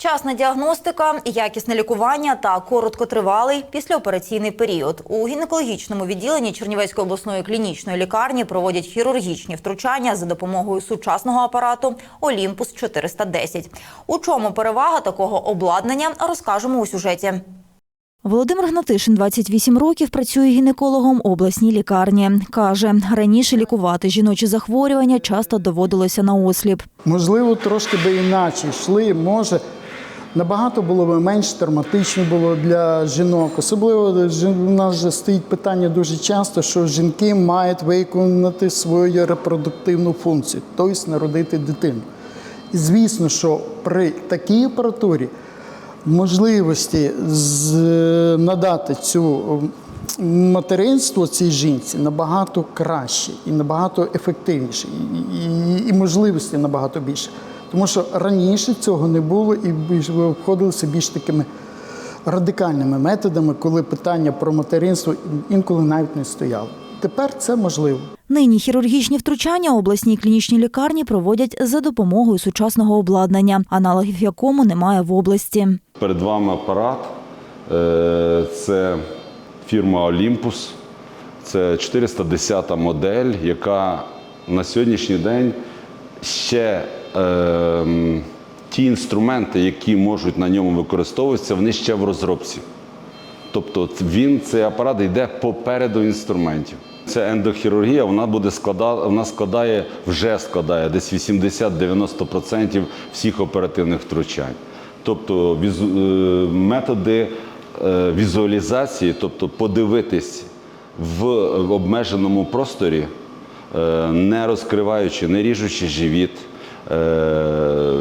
Вчасна діагностика, якісне лікування та короткотривалий післяопераційний період. У гінекологічному відділенні Чернівецької обласної клінічної лікарні проводять хірургічні втручання за допомогою сучасного апарату Олімпус 410. У чому перевага такого обладнання, розкажемо у сюжеті. Володимир Гнатишин 28 років працює гінекологом обласній лікарні. Каже, раніше лікувати жіночі захворювання часто доводилося на осліп. Можливо, трошки би іначе йшли, може. Набагато було б менш травматично було для жінок. Особливо у нас же стоїть питання дуже часто, що жінки мають виконати свою репродуктивну функцію, тобто народити дитину. І звісно, що при такій апаратурі можливості з, надати цю материнство цій жінці набагато краще і набагато ефективніше, і, і, і можливості набагато більше. Тому що раніше цього не було і більш обходилося більш такими радикальними методами, коли питання про материнство інколи навіть не стояло. Тепер це можливо. Нині хірургічні втручання обласній клінічній лікарні проводять за допомогою сучасного обладнання, аналогів якому немає в області. Перед вами апарат. Е, Це фірма Olympus. Це 410 модель, яка на сьогоднішній день ще е, ті інструменти, які можуть на ньому використовуватися, вони ще в розробці. Тобто він, цей апарат йде попереду інструментів. Це ендохірургія, вона буде складати, вона складає, вже складає десь 80-90% всіх оперативних втручань. Тобто візу, е, методи е, візуалізації, тобто подивитись в обмеженому просторі, е, не розкриваючи, не ріжучи живіт. Е,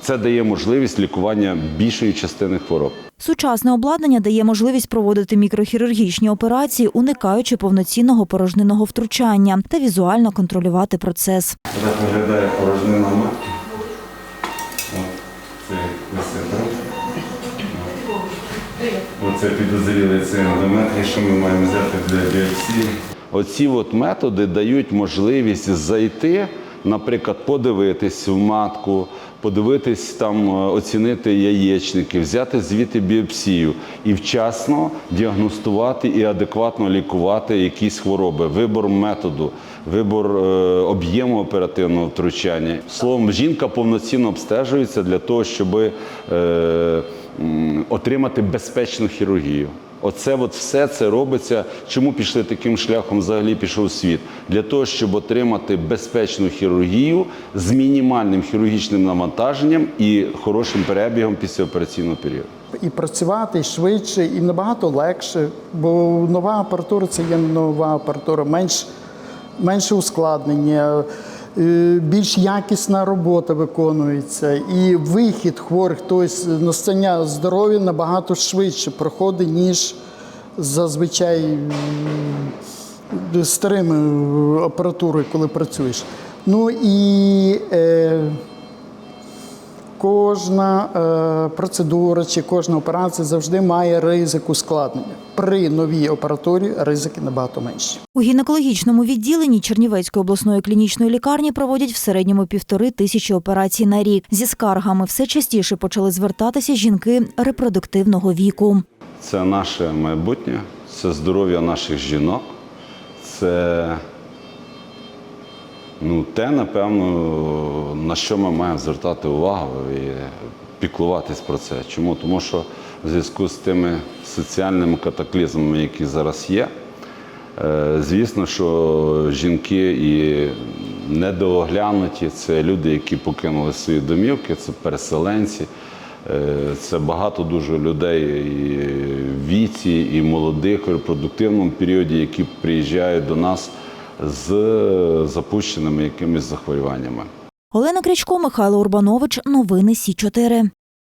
Це дає можливість лікування більшої частини хвороб. Сучасне обладнання дає можливість проводити мікрохірургічні операції, уникаючи повноцінного порожнинного втручання та візуально контролювати процес. Так виглядає порожнина матки. Це. Оце підозрілий цей ендометрій, що ми маємо взяти для біопсії. Оці от методи дають можливість зайти, наприклад, подивитись в матку, подивитись там, е, оцінити яєчники, взяти звідти біопсію і вчасно діагностувати і адекватно лікувати якісь хвороби, вибор методу, вибор е, об'єму оперативного втручання. Словом, жінка повноцінно обстежується для того, щоб е, отримати безпечну хірургію. Оце от все це робиться. Чому пішли таким шляхом взагалі пішов світ? Для того, щоб отримати безпечну хірургію з мінімальним хірургічним навантаженням і хорошим перебігом післяопераційного періоду. і працювати швидше, і набагато легше, бо нова апаратура це є нова апаратура, менш, менше ускладнення, більш якісна робота виконується, і вихід хворих, тобто настання здоров'я набагато швидше проходить, ніж зазвичай старими апаратурою, коли працюєш. Ну і е, Кожна е, процедура чи кожна операція завжди має ризик ускладнення. При новій апаратурі ризики набагато менші. У гінекологічному відділенні Чернівецької обласної клінічної лікарні проводять в середньому півтори тисячі операцій на рік. Зі скаргами все частіше почали звертатися жінки репродуктивного віку. Це наше майбутнє, це здоров'я наших жінок, це ну, те, напевно, на що ми маємо звертати увагу і піклуватись про це. Чому? Тому що в зв'язку з тими соціальними катаклізмами, які зараз є, е, звісно, що жінки і недооглянуті, це люди, які покинули свої домівки, це переселенці. Е, Це багато дуже людей і в віці, і молодих в репродуктивному періоді, які приїжджають до нас з запущеними якимись захворюваннями. Олена Крячко, Михайло Урбанович. Новини Сі 4